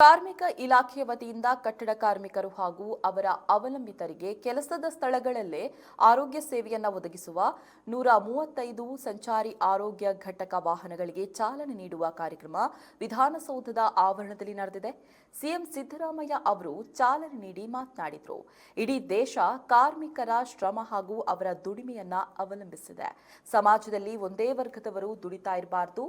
ಕಾರ್ಮಿಕ ಇಲಾಖೆ ವತಿಯಿಂದ ಕಟ್ಟಡ ಕಾರ್ಮಿಕರು ಹಾಗೂ ಅವರ ಅವಲಂಬಿತರಿಗೆ ಕೆಲಸದ ಸ್ಥಳಗಳಲ್ಲೇ ಆರೋಗ್ಯ ಸೇವೆಯನ್ನು ಒದಗಿಸುವ ನೂರ ಮೂವತ್ತೈದು ಸಂಚಾರಿ ಆರೋಗ್ಯ ಘಟಕ ವಾಹನಗಳಿಗೆ ಚಾಲನೆ ನೀಡುವ ಕಾರ್ಯಕ್ರಮ ವಿಧಾನಸೌಧದ ಆವರಣದಲ್ಲಿ ನಡೆದಿದೆ. ಸಿಎಂ ಸಿದ್ದರಾಮಯ್ಯ ಅವರು ಚಾಲನೆ ನೀಡಿ ಮಾತನಾಡಿದರು. ಇಡೀ ದೇಶ ಕಾರ್ಮಿಕರ ಶ್ರಮ ಹಾಗೂ ಅವರ ದುಡಿಮೆಯನ್ನ ಅವಲಂಬಿಸಿದೆ. ಸಮಾಜದಲ್ಲಿ ಒಂದೇ ವರ್ಗದವರು ದುಡಿತಾ ಇರಬಾರ್ದು,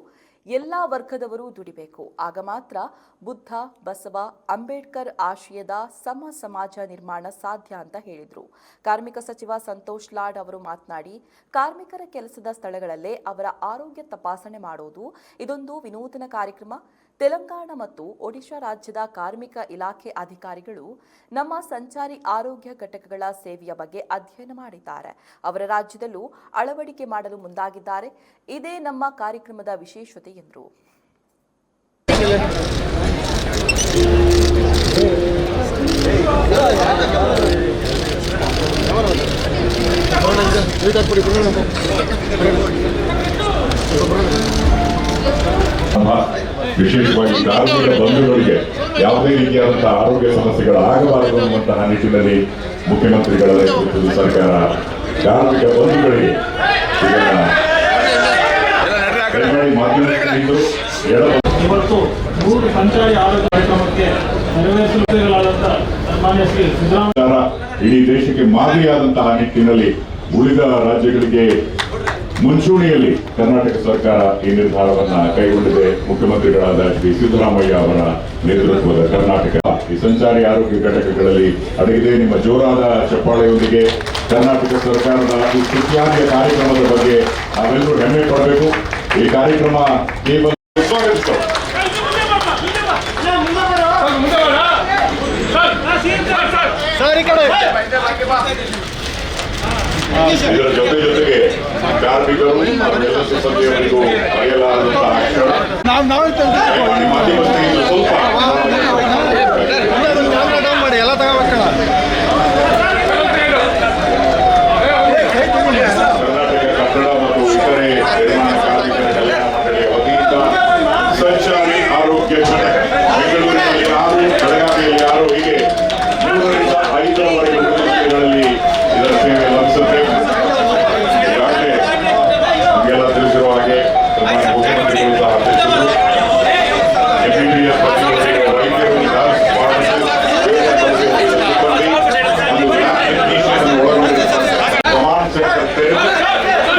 ಎಲ್ಲಾ ವರ್ಗದವರು ದುಡಿಬೇಕು. ಆಗ ಮಾತ್ರ ಬುದ್ಧ, ಬಸವ, ಅಂಬೇಡ್ಕರ್ ಆಶಯದ ಸಮ ಸಮಾಜ ನಿರ್ಮಾಣ ಸಾಧ್ಯ ಅಂತ ಹೇಳಿದರು. ಕಾರ್ಮಿಕ ಸಚಿವ ಸಂತೋಷ್ ಲಾಡ್ ಅವರು ಮಾತನಾಡಿ, ಕಾರ್ಮಿಕರ ಕೆಲಸದ ಸ್ಥಳಗಳಲ್ಲೇ ಅವರ ಆರೋಗ್ಯ ತಪಾಸಣೆ ಮಾಡೋದು ಇದೊಂದು ವಿನೂತನ ಕಾರ್ಯಕ್ರಮ. ತೆಲಂಗಾಣ ಮತ್ತು ಒಡಿಶಾ ರಾಜ್ಯದ ಕಾರ್ಮಿಕ ಇಲಾಖೆ ಅಧಿಕಾರಿಗಳು ನಮ್ಮ ಸಂಚಾರಿ ಆರೋಗ್ಯ ಘಟಕಗಳ ಸೇವೆಯ ಬಗ್ಗೆ ಅಧ್ಯಯನ ಮಾಡಿದ್ದಾರೆ. ಅವರ ರಾಜ್ಯದಲ್ಲೂ ಅಳವಡಿಕೆ ಮಾಡಲು ಮುಂದಾಗಿದ್ದಾರೆ. ಇದೇ ನಮ್ಮ ಕಾರ್ಯಕ್ರಮದ ವಿಶೇಷತೆ ಎಂದರು. ವಿಶೇಷವಾಗಿ ಕಾರ್ಮಿಕ ಬಂಧುಗಳಿಗೆ ಯಾವುದೇ ರೀತಿಯಾದಂತಹ ಆರೋಗ್ಯ ಸಮಸ್ಯೆಗಳಾಗಬಾರದು ಅನ್ನುವಂತಹ ನಿಟ್ಟಿನಲ್ಲಿ ಮುಖ್ಯಮಂತ್ರಿಗಳ ನೇತೃತ್ವದ ಸರ್ಕಾರ. ಕಾರ್ಮಿಕ ಬಂಧುಗಳಿಗೆ ಇವತ್ತು ಮೂರು ಸಂಚಾರಿ ಆರೋಗ್ಯ ಕಾರ್ಯಕ್ರಮಕ್ಕೆ ನೆರವೇರಿಸಲಾದಂಥ ಸನ್ಮಾನ್ಯ ಶ್ರೀ ಸಿದ್ದರಾಮಯ್ಯ ಸರ್ಕಾರ ಇಡೀ ದೇಶಕ್ಕೆ ಮಾದರಿಯಾದಂತಹ ನಿಟ್ಟಿನಲ್ಲಿ ಉಳಿದ ರಾಜ್ಯಗಳಿಗೆ ಮುಂಚೂಣಿಯಲ್ಲಿ ಕರ್ನಾಟಕ ಸರ್ಕಾರ ಈ ನಿರ್ಧಾರವನ್ನ ಕೈಗೊಂಡಿದೆ. ಮುಖ್ಯಮಂತ್ರಿಗಳಾದ ಶ್ರೀ ಸಿದ್ದರಾಮಯ್ಯ ಅವರ ನೇತೃತ್ವದ ಕರ್ನಾಟಕ. ಈ ಸಂಚಾರಿ ಆರೋಗ್ಯ ಘಟಕಗಳಲ್ಲಿ ಅಡಗಿದೆ. ನಿಮ್ಮ ಜೋರಾದ ಚಪ್ಪಾಳೆಯೊಂದಿಗೆ ಕರ್ನಾಟಕ ಸರ್ಕಾರದ ಈ ಕಾರ್ಯಕ್ರಮದ ಬಗ್ಗೆ ನಾವೆಲ್ಲರೂ ಹೆಮ್ಮೆ ಪಡಬೇಕು. ಈ ಕಾರ್ಯಕ್ರಮ ಕೇವಲ ಇದರ ಜೊತೆ ಜೊತೆಗೆ ಕಾರ್ಮಿಕರು ಸಿಬ್ಬಂದಿಯವರಿಗೂ ಬರೆಯಲಾದಂತಹ ಅಕ್ಷರ ಇದು ಸ್ವಲ್ಪ ಮಾಡಿ ಎಲ್ಲ ತಗೋಬೇಕಲ್ಲ ಕರ್ನಾಟಕ ಕಟ್ಟಡ ಮತ್ತು ಇತರೆ ನಿರ್ಮಾಣ ಕಾರ್ಮಿಕರ ಕಲ್ಯಾಣ ಮಂಡಳಿಯ ವತಿಯಿಂದ ಸಂಚಾರಿ ಆರೋಗ್ಯ ಘಟಕ ಬೆಂಗಳೂರಿನಲ್ಲಿ ಆರು ಬೆಳಗಾವಿಯಲ್ಲಿ ಆರು ಹೀಗೆ ಮೂರರಿಂದ ಐದರವರೆಗೆ ಉದ್ಯೋಗಗಳಲ್ಲಿ ಇದರ ಸೇವೆ ಲಭಿಸುತ್ತೆ ಈಗಾಗಲೇ ನಿಮಗೆಲ್ಲ ತಿಳಿಸಿರುವ ಹಾಗೆ ಸನ್ಮಾನ್ಯ ಮುಖ್ಯಮಂತ್ರಿಗಳು ಸಹ ತಿಳಿಸಿದರು ಎಂಬಿಬಿಎಸ್ ಪದವಿಗಳಿಗೆ ವೈದ್ಯರು ನರ್ಸ್ ಫಾರ್ಮಸಿಸ್ಟ್ ಸಿಬ್ಬಂದಿ ಒಂದು ಲ್ಯಾಬ್ ಟೆಕ್ನಿಷಿಯನ್ ಒಳಗೊಂಡಿರುವ ಪ್ರಮಾಣ ಸೆಂಟರ್ ತೆರೆದು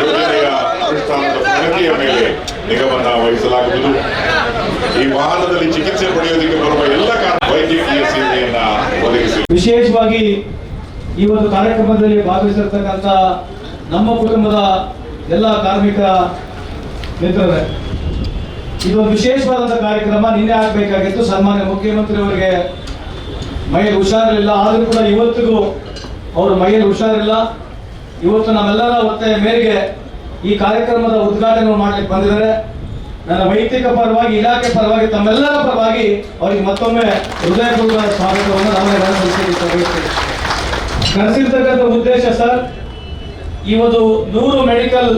ಯೋಜನೆಯ ಅನುಷ್ಠಾನದ ಪ್ರಗತಿಯ ಮೇಲೆ ನಿಗಮನ ವಹಿಸಲಾಗುವುದು ಈ ವಾಹನದಲ್ಲಿ ಚಿಕಿತ್ಸೆ ಪಡೆಯೋದಕ್ಕೆ ಬರುವ ಎಲ್ಲ ಕಾರ- ವೈದ್ಯಕೀಯ ಸೇವೆಯನ್ನ ಒದಗಿಸಿ ವಿಶೇಷವಾಗಿ ಈ ಒಂದು ಕಾರ್ಯಕ್ರಮದಲ್ಲಿ ಭಾಗವಹಿಸಿರ್ತಕ್ಕಂಥ ನಮ್ಮ ಕುಟುಂಬದ ಎಲ್ಲ ಕಾರ್ಮಿಕ ಮಿತ್ರರೇ, ಇದೊಂದು ವಿಶೇಷವಾದಂಥ ಕಾರ್ಯಕ್ರಮ. ನಿನ್ನೆ ಆಗಬೇಕಾಗಿತ್ತು. ಸನ್ಮಾನ್ಯ ಮುಖ್ಯಮಂತ್ರಿಯವರಿಗೆ ಮೈಯಲ್ಲಿ ಹುಷಾರಿಲ್ಲ ಆದರೂ ಕೂಡ ಇವತ್ತಿಗೂ ಅವರು ಮೈಯಲ್ಲಿ ಹುಷಾರಿಲ್ಲ ಇವತ್ತು ನಾವೆಲ್ಲರ ಒತ್ತಾಯ ಮೇರೆಗೆ ಈ ಕಾರ್ಯಕ್ರಮದ ಉದ್ಘಾಟನೆ ಮಾಡ್ಲಿಕ್ಕೆ ಬಂದಿದ್ದಾರೆ. ನನ್ನ ವೈಯಕ್ತಿಕ ಪರವಾಗಿ, ಇಲಾಖೆ ಪರವಾಗಿ, ತಮ್ಮೆಲ್ಲರ ಪರವಾಗಿ ಅವರಿಗೆ ಮತ್ತೊಮ್ಮೆ ಹೃದಯಪೂರ್ವ ಸ್ವಾಗತವನ್ನು ನಾನು ಸಲ್ಲಿಸಲಿಕ್ಕೆ ಕರೆಸಿರ್ತಕ್ಕಂಥ ಉದ್ದೇಶ, ಸರ್ ಇವತ್ತು ನೂರು ಮೆಡಿಕಲ್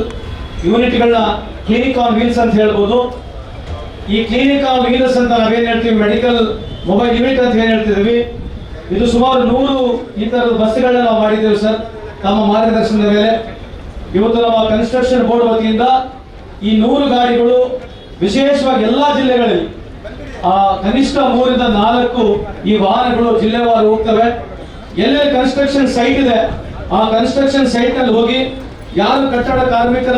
ಯೂನಿಟ್ಗಳನ್ನ ಕ್ಲಿನಿಕ್ ಆನ್ ವೀಲ್ಸ್ ಅಂತ ಹೇಳ್ಬೋದು. ಈ ಕ್ಲಿನಿಕ್ ಆನ್ ವೀಲ್ಸ್ ಅಂತ ನಾವೇನ್ ಹೇಳ್ತೀವಿ? ಮೆಡಿಕಲ್ ಮೊಬೈಲ್ ಯೂನಿಟ್ ಅಂತ ಏನ್ ಹೇಳ್ತಿದ್ದೀವಿ? ಇದು ಸುಮಾರು ನೂರು ಈ ತರದ ಬಸ್ಗಳನ್ನ ನಾವು ಮಾಡಿದ್ದೇವೆ, ಸರ್, ತಮ್ಮ ಮಾರ್ಗದರ್ಶನದ ಮೇಲೆ. ಇವತ್ತು ನಮ್ಮ ಕನ್ಸ್ಟ್ರಕ್ಷನ್ ಬೋರ್ಡ್ ವತಿಯಿಂದ ಈ ನೂರು ಗಾಡಿಗಳು ವಿಶೇಷವಾಗಿ ಎಲ್ಲಾ ಜಿಲ್ಲೆಗಳಲ್ಲಿ, ಆ, ಕನಿಷ್ಠ ಮೂರಿಂದ ನಾಲ್ಕು ಈ ವಾಹನಗಳು ಜಿಲ್ಲೆವಾರು ಹೋಗ್ತವೆ. ಎಲ್ಲೆಲ್ಲಿ ಕನ್ಸ್ಟ್ರಕ್ಷನ್ ಸೈಟ್ ಇದೆ, ಆ ಕನ್ಸ್ಟ್ರಕ್ಷನ್ ಸೈಟ್ನಲ್ಲಿ ಹೋಗಿ ಯಾರು ಕಟ್ಟಡ ಕಾರ್ಮಿಕರ,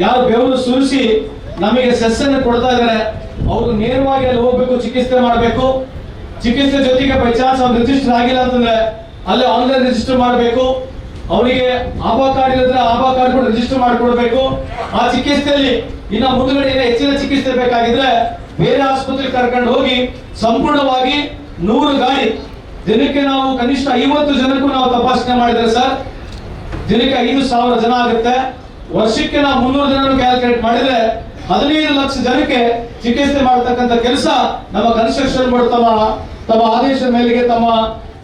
ಯಾರು ಬೆವರು ಸುರಿಸಿ ನಮಗೆ ಸೆಸ್ ಅನ್ನು ಕೊಡ್ತಾ ಇದ್ದಾರೆ, ಅವರು ನೇರವಾಗಿ ಅಲ್ಲಿ ಹೋಗ್ಬೇಕು, ಚಿಕಿತ್ಸೆ ಮಾಡಬೇಕು. ಚಿಕಿತ್ಸೆ ಜೊತೆಗೆ ಬೈ ಚಾನ್ಸ್ ಅವ್ರು ರಿಜಿಸ್ಟರ್ ಆಗಿಲ್ಲ ಅಂತಂದ್ರೆ, ಅಲ್ಲೇ ಆನ್ಲೈನ್ ರಿಜಿಸ್ಟರ್ ಮಾಡಬೇಕು. ಅವರಿಗೆ ಆಭಾ ಕಾರ್ಡ್ ಇಲ್ಲದ್ರೆ ಆಭಾ ಕಾರ್ಡ್ ಕೂಡ ರಿಜಿಸ್ಟರ್ ಮಾಡಿಕೊಡ್ಬೇಕು. ಆ ಚಿಕಿತ್ಸೆಯಲ್ಲಿ ಇನ್ನ ಮುಂದುಗಡೆ ಹೆಚ್ಚಿನ ಚಿಕಿತ್ಸೆ ಬೇಕಾಗಿದ್ರೆ ಬೇರೆ ಆಸ್ಪತ್ರೆಗೆ ಕರ್ಕೊಂಡು ಹೋಗಿ ಸಂಪೂರ್ಣವಾಗಿ ನೂರು ಗಾಡಿ. ದಿನಕ್ಕೆ ನಾವು ಕನಿಷ್ಠ ಐವತ್ತು ಜನಕ್ಕೂ ನಾವು ತಪಾಸಣೆ ಮಾಡಿದ್ರೆ ಸರ್, ದಿನಕ್ಕೆ ಐದು ಸಾವಿರ ಜನ ಆಗುತ್ತೆ. ವರ್ಷಕ್ಕೆ ನಾವು ಮುನ್ನೂರು ಜನರು ಕ್ಯಾಲ್ಕುಲೇಟ್ ಮಾಡಿದ್ರೆ ಹದಿನೈದು ಲಕ್ಷ ಜನಕ್ಕೆ ಚಿಕಿತ್ಸೆ ಮಾಡತಕ್ಕಂತ ಕೆಲಸ ನಮ್ಮ ಕನ್ಸ್ಟ್ರಕ್ಷನ್ ಬೋರ್ಡ್ ತಮ್ಮ ತಮ್ಮ ಆದೇಶದ ಮೇಲೆಗೆ ತಮ್ಮ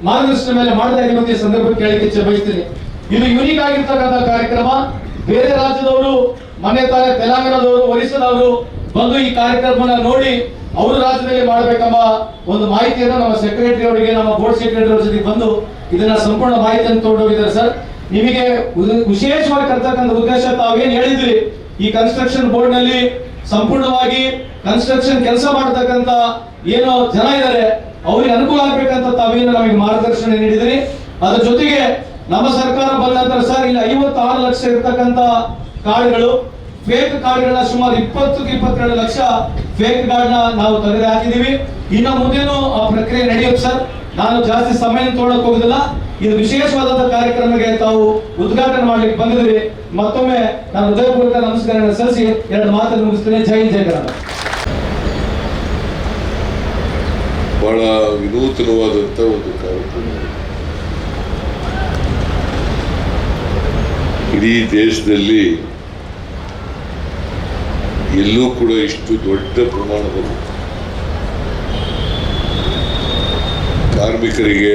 ಮಾರ್ಗದರ್ಶನ ಮೇಲೆ ಮಾಡ್ತಾ ಇರುವಂತ ಈ ಸಂದರ್ಭಕ್ಕೆ ಕೇಳಲಿಕ್ಕೆ ಬಯಸ್ತೀನಿ. ಇದು ಯುನೀಕ್ ಆಗಿರ್ತಕ್ಕಂಥ ಕಾರ್ಯಕ್ರಮ. ಬೇರೆ ರಾಜ್ಯದವರು, ಮನೆ ತಾನೇ ತೆಲಂಗಾಣದವರು, ಒರಿಸ್ಸಾದವರು ಬಂದು ಈ ಕಾರ್ಯಕ್ರಮನ ನೋಡಿ ಅವರು ರಾಜ್ಯದಲ್ಲಿ ಮಾಡಬೇಕೆಂಬ ಒಂದು ಮಾಹಿತಿಯನ್ನು ನಮ್ಮ ಸೆಕ್ರೆಟರಿ ಅವರಿಗೆ, ನಮ್ಮ ಬೋರ್ಡ್ ಸೆಕ್ರೆಟರಿ ಅವರ ಜೊತೆ ಬಂದು ಇದನ್ನ ಸಂಪೂರ್ಣ ಮಾಹಿತಿಯನ್ನು ತಗೊಂಡೋಗಿದ್ದಾರೆ ಸರ್. ನಿಮಗೆ ವಿಶೇಷವಾಗಿ ಕರ್ತಕ್ಕಂಥ ಉದ್ದೇಶ ತಾವೇನ್ ಹೇಳಿದ್ರಿ? ಈ ಕನ್ಸ್ಟ್ರಕ್ಷನ್ ಬೋರ್ಡ್ನಲ್ಲಿ ಸಂಪೂರ್ಣವಾಗಿ ಕನ್ಸ್ಟ್ರಕ್ಷನ್ ಕೆಲಸ ಮಾಡತಕ್ಕಂತ ಏನೋ ಜನ ಇದ್ದಾರೆ ಅವರಿಗೆ ಅನುಕೂಲ ಆಗ್ಬೇಕಂತ ತಾವೇನು ನಮಗೆ ಮಾರ್ಗದರ್ಶನ ನೀಡಿದ್ರಿ. ಅದರ ಜೊತೆಗೆ ನಮ್ಮ ಸರ್ಕಾರ ಬಂದ ನಂತರ ಸರ್, ಇಲ್ಲಿ ಐವತ್ತಾರು ಲಕ್ಷ ಇರತಕ್ಕಂತ ಕಾರ್ಡ್ಗಳು ಫೇಕ್ ಕಾರ್ಡ್ಗಳನ್ನ ಸುಮಾರು ಇಪ್ಪತ್ತು ಇಪ್ಪತ್ತೆರಡು ಲಕ್ಷ ಫೇಕ್ ಕಾರ್ಡ್ ನಾವು ತೆಗೆದು ಹಾಕಿದೀವಿ ಇನ್ನು ಮುಂದೇನು ಆ ಪ್ರಕ್ರಿಯೆ ನಡೆಯುತ್ತೆ ಸರ್? ನಾನು ಜಾಸ್ತಿ ಸಮಯ ತೊಗೊಳಕ್ ಹೋಗುದಿಲ್ಲ. ಇದು ವಿಶೇಷವಾದಂತಹ ಕಾರ್ಯಕ್ರಮಕ್ಕೆ ತಾವು ಉದ್ಘಾಟನೆ ಮಾಡ್ಲಿಕ್ಕೆ ಬಂದಿದ್ರಿ ಮತ್ತೊಮ್ಮೆ ನಾನು ಹೃದಯಪೂರ್ವಕ ನಮಸ್ಕಾರ ಸಲ್ಲಿಸಿ ಎರಡು ಮಾತನ್ನು ಮುಗಿಸ್ತೇನೆ. ಜೈ ಜೈ ಬಹಳ ವಿನೂತನವಾದಂಥ ಒಂದು ಕಾರ್ಯಕ್ರಮ. ಇಡೀ ದೇಶದಲ್ಲಿ ಎಲ್ಲೂ ಕೂಡ ಇಷ್ಟು ದೊಡ್ಡ ಪ್ರಮಾಣದಲ್ಲಿ ಕಾರ್ಮಿಕರಿಗೆ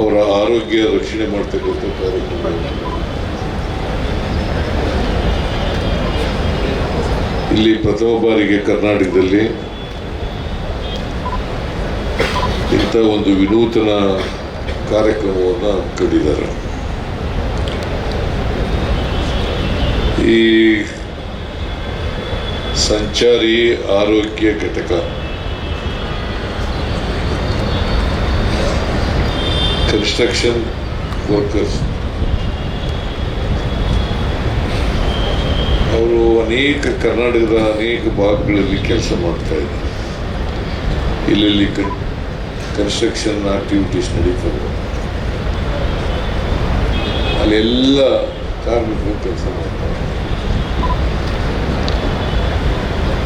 ಅವರ ಆರೋಗ್ಯ ರಕ್ಷಣೆ ಮಾಡ್ತಕ್ಕಂಥ ಕಾರ್ಯಕ್ರಮ. ಇಲ್ಲಿ ಪ್ರಥಮ ಬಾರಿಗೆ ಕರ್ನಾಟಕದಲ್ಲಿ ಇಂಥ ಒಂದು ವಿನೂತನ ಕಾರ್ಯಕ್ರಮವನ್ನು ಕಂಡಿದ್ದಾರೆ ಈ ಸಂಚಾರಿ ಆರೋಗ್ಯ ಘಟಕ ಕನ್ಸ್ಟ್ರಕ್ಷನ್ ವರ್ಕರ್ಸ್ ಅವರು ಅನೇಕ ಕರ್ನಾಟಕದ ಅನೇಕ ಭಾಗಗಳಲ್ಲಿ ಕೆಲಸ ಮಾಡ್ತಾ ಇದ್ದಾರೆ. ಇಲ್ಲಿ ಕನ್, ಕನ್ಸ್ಟ್ರಕ್ಷನ್ ಆಕ್ಟಿವಿಟೀಸ್ ನಡೀತವೆ. ಅಲ್ಲೆಲ್ಲ ಕಾರ್ಮಿಕರು ಕೆಲಸ ಮಾಡ್ತಾರೆ.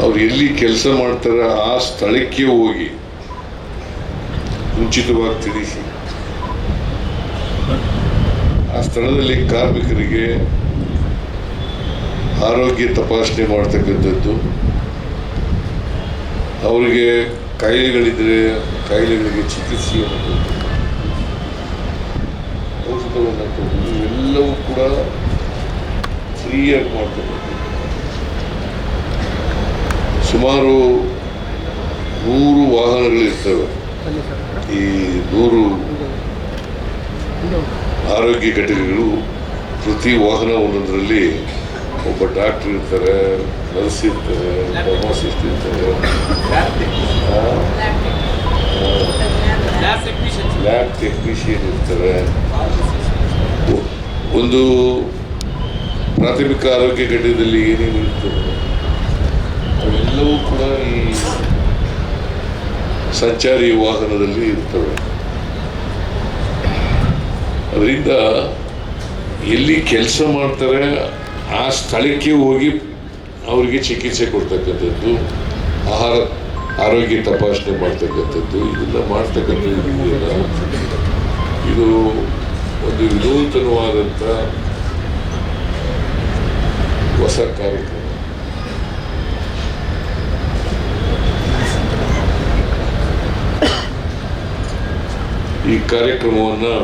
ಅವ್ರು ಎಲ್ಲಿ ಕೆಲಸ ಮಾಡ್ತಾರ ಆ ಸ್ಥಳಕ್ಕೆ ಹೋಗಿ ಮುಂಚಿತವಾಗಿ ತಿಳಿಸಿ. ಆ ಸ್ಥಳದಲ್ಲಿ ಕಾರ್ಮಿಕರಿಗೆ ಆರೋಗ್ಯ ತಪಾಸಣೆ ಮಾಡ್ತಕ್ಕಂಥದ್ದು. ಅವರಿಗೆ ಕಾಯಿಲೆಗಳಿದ್ರೆ ಕಾಯಿಲೆಗಳಿಗೆ ಚಿಕಿತ್ಸೆಯನ್ನು ಕೂಡ ಫ್ರೀಯಾಗಿ ಮಾಡ್ತಕ್ಕಂಥದ್ದು ಸುಮಾರು ನೂರು ವಾಹನಗಳಿರ್ತವೆ. ಈ ನೂರು ಆರೋಗ್ಯ ಘಟಕಗಳು ಪ್ರತಿ ವಾಹನ ಒಂದೊಂದರಲ್ಲಿ ಒಬ್ಬ ಡಾಕ್ಟರ್ ಇರ್ತಾರೆ ನರ್ಸ್ ಇರ್ತಾರೆ ಫಾರ್ಮಾಸಿಸ್ಟ್ ಇರ್ತಾರೆ. ಲ್ಯಾಬ್ ಟೆಕ್ನಿಷಿಯನ್ ಇರ್ತಾರೆ. ಒಂದು ಪ್ರಾಥಮಿಕ ಆರೋಗ್ಯ ಘಟಕದಲ್ಲಿ ಏನೇನು ಇರ್ತದೆ? ಅವೆಲ್ಲವೂ ಕೂಡ ಈ ಸಂಚಾರಿ ವಾಹನದಲ್ಲಿ ಇರ್ತವೆ. ಅದರಿಂದ ಎಲ್ಲಿ ಕೆಲಸ ಮಾಡ್ತಾರೆ, ಆ ಸ್ಥಳಕ್ಕೆ ಹೋಗಿ ಅವರಿಗೆ ಚಿಕಿತ್ಸೆ ಕೊಡ್ತಕ್ಕಂಥದ್ದು, ಆಹಾರ, ಆರೋಗ್ಯ ತಪಾಸಣೆ ಮಾಡ್ತಕ್ಕಂಥದ್ದು, ಇದೆಲ್ಲ ಮಾಡ್ತಕ್ಕಂಥದ್ದು ಇದು ಒಂದು ವಿನೂತನವಾದಂಥ ಹೊಸ ಕಾರ್ಯಕ್ರಮ. ಈ ಕಾರ್ಯಕ್ರಮವನ್ನು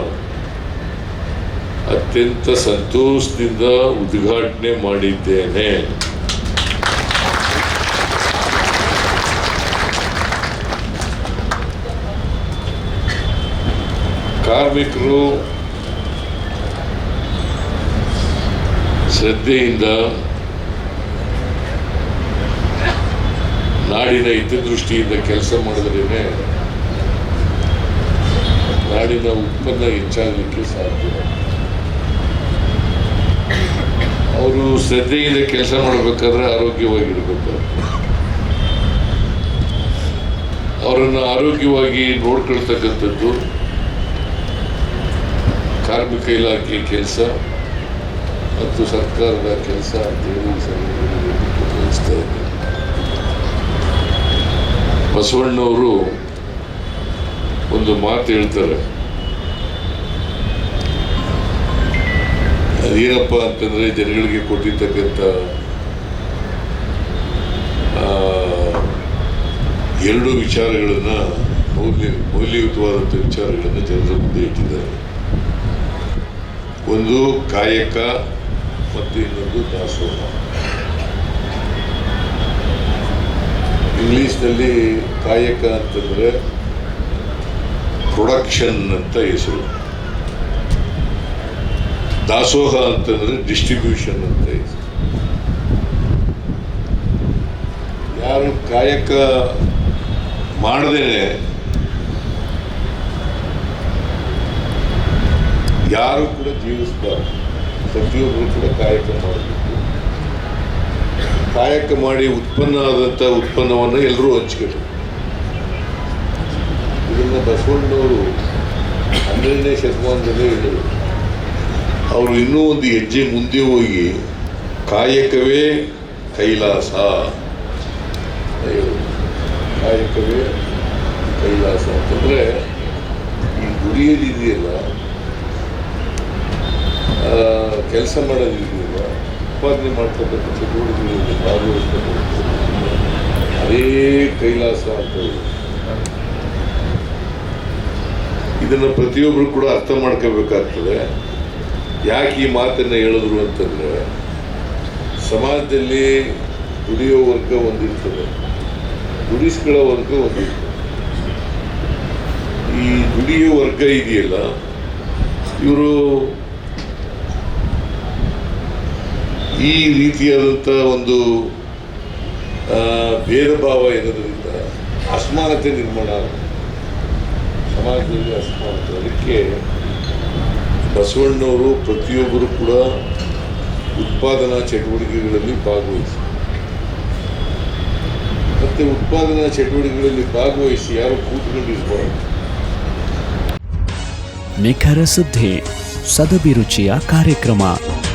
ಅತ್ಯಂತ ಸಂತೋಷದಿಂದ ಉದ್ಘಾಟನೆ ಮಾಡಿದ್ದೇನೆ. ಕಾರ್ಮಿಕರು ಶ್ರದ್ಧೆಯಿಂದ ನಾಡಿನ ಹಿತದೃಷ್ಟಿಯಿಂದ ಕೆಲಸ ಮಾಡಿದ್ರೇ ನಾಡಿನ ಉತ್ಪನ್ನ ಹೆಚ್ಚಾಗಲಿಕ್ಕೆ ಸಾಧ್ಯ. ಅವರು ಶ್ರದ್ಧೆಯಿಂದ ಕೆಲಸ ಮಾಡಬೇಕಾದ್ರೆ ಆರೋಗ್ಯವಾಗಿರ್ಬೇಕು ಅವರನ್ನು ಆರೋಗ್ಯವಾಗಿ ನೋಡ್ಕೊಳ್ತಕ್ಕಂಥದ್ದು ಕಾರ್ಮಿಕ ಇಲಾಖೆ ಕೆಲಸ. ಮತ್ತು ಸರ್ಕಾರದ ಕೆಲಸ ಅಂತೇಳಿ ಇದ್ದೇನೆ ಬಸವಣ್ಣವರು ಒಂದು ಮಾತು ಹೇಳ್ತಾರೆ. ಅದೇನಪ್ಪ ಅಂತಂದ್ರೆ ಜನಗಳಿಗೆ ಕೊಟ್ಟಿರ್ತಕ್ಕಂಥ ಎರಡು ವಿಚಾರಗಳನ್ನ ಮೌಲ್ಯ, ಮೌಲ್ಯಯುತವಾದಂಥ ವಿಚಾರಗಳನ್ನು ಜನರ ಮುಂದೆ ಇಟ್ಟಿದ್ದಾರೆ. ಒಂದು ಕಾಯಕ ಮತ್ತು ಇನ್ನೊಂದು ದಾಸೋಹ. ಇಂಗ್ಲೀಷ್ನಲ್ಲಿ ಕಾಯಕ ಅಂತಂದರೆ ಪ್ರೊಡಕ್ಷನ್ ಅಂತ ಹೆಸರು. ದಾಸೋಹ ಅಂತಂದರೆ ಡಿಸ್ಟ್ರಿಬ್ಯೂಷನ್ ಅಂತ ಹೆಸರು. ಯಾರು ಕಾಯಕ ಮಾಡದೇನೆ ಯಾರು ಕೂಡ ಜೀವಿಸಬಾರ್ದು. ಪ್ರತಿಯೊಬ್ಬರು ಕೂಡ ಕಾಯಕ ಮಾಡಬೇಕು. ಕಾಯಕ ಮಾಡಿ ಉತ್ಪನ್ನ ಆದಂಥ ಉತ್ಪನ್ನವನ್ನು ಎಲ್ಲರೂ ಹಂಚ್ಕೊಬೇಕು ಇದನ್ನು ಬಸವಣ್ಣವರು ಹನ್ನೆರಡನೇ ಶತಮಾನದಲ್ಲೇ ಹೇಳಿದರು. ಅವರು ಇನ್ನೂ ಒಂದು ಹೆಜ್ಜೆ ಮುಂದೆ ಹೋಗಿ ಕಾಯಕವೇ ಕೈಲಾಸ ಕಾಯಕವೇ ಕೈಲಾಸ ಅಂತಂದರೆ ಈ ಗುರಿಯಲ್ಲಿ ಇದೆಯಲ್ಲ ಕೆಲಸ ಮಾಡೋದಿರಲಿಲ್ಲ ಉತ್ಪಾದನೆ ಮಾಡ್ತಕ್ಕಂಥ ಚಟುವಟಿಕೆಗಳಲ್ಲಿ ಭಾಗವಹಿಸ್ತಕ್ಕಂಥ ಅದೇ ಕೈಲಾಸ ಅಂತ ಇದನ್ನು ಪ್ರತಿಯೊಬ್ಬರು ಕೂಡ ಅರ್ಥ ಮಾಡ್ಕೋಬೇಕಾಗ್ತದೆ ಯಾಕೆ ಈ ಮಾತನ್ನು ಹೇಳಿದ್ರು ಅಂತಂದರೆ, ಸಮಾಜದಲ್ಲಿ ದುಡಿಯೋ ವರ್ಗ ಒಂದಿರ್ತದೆ. ದುಡಿಸ್ಕೊಳ್ಳೋ ವರ್ಗ ಒಂದಿರ್ತದೆ. ಈ ದುಡಿಯೋ ವರ್ಗ ಇದೆಯಲ್ಲ, ಇವರು ಈ ರೀತಿಯಾದಂಥ ಒಂದು ಭೇದ ಭಾವ ಇರೋದ್ರಿಂದ ಅಸಮಾನತೆ ನಿರ್ಮಾಣ ಸಮಾಜದಲ್ಲಿ ಅಸಮಾನತೆ. ಅದಕ್ಕೆ ಬಸವಣ್ಣವರು ಪ್ರತಿಯೊಬ್ಬರು ಕೂಡ ಉತ್ಪಾದನಾ ಚಟುವಟಿಕೆಗಳಲ್ಲಿ ಭಾಗವಹಿಸಿ. ಮತ್ತೆ ಉತ್ಪಾದನಾ ಚಟುವಟಿಕೆಗಳಲ್ಲಿ ಭಾಗವಹಿಸಿ ಯಾರು ಕೂತ್ಕೊಂಡಿರ್ಬಾರ್ದು ನಿಖರ ಸುದ್ದಿ, ಸದಭಿರುಚಿಯ ಕಾರ್ಯಕ್ರಮ.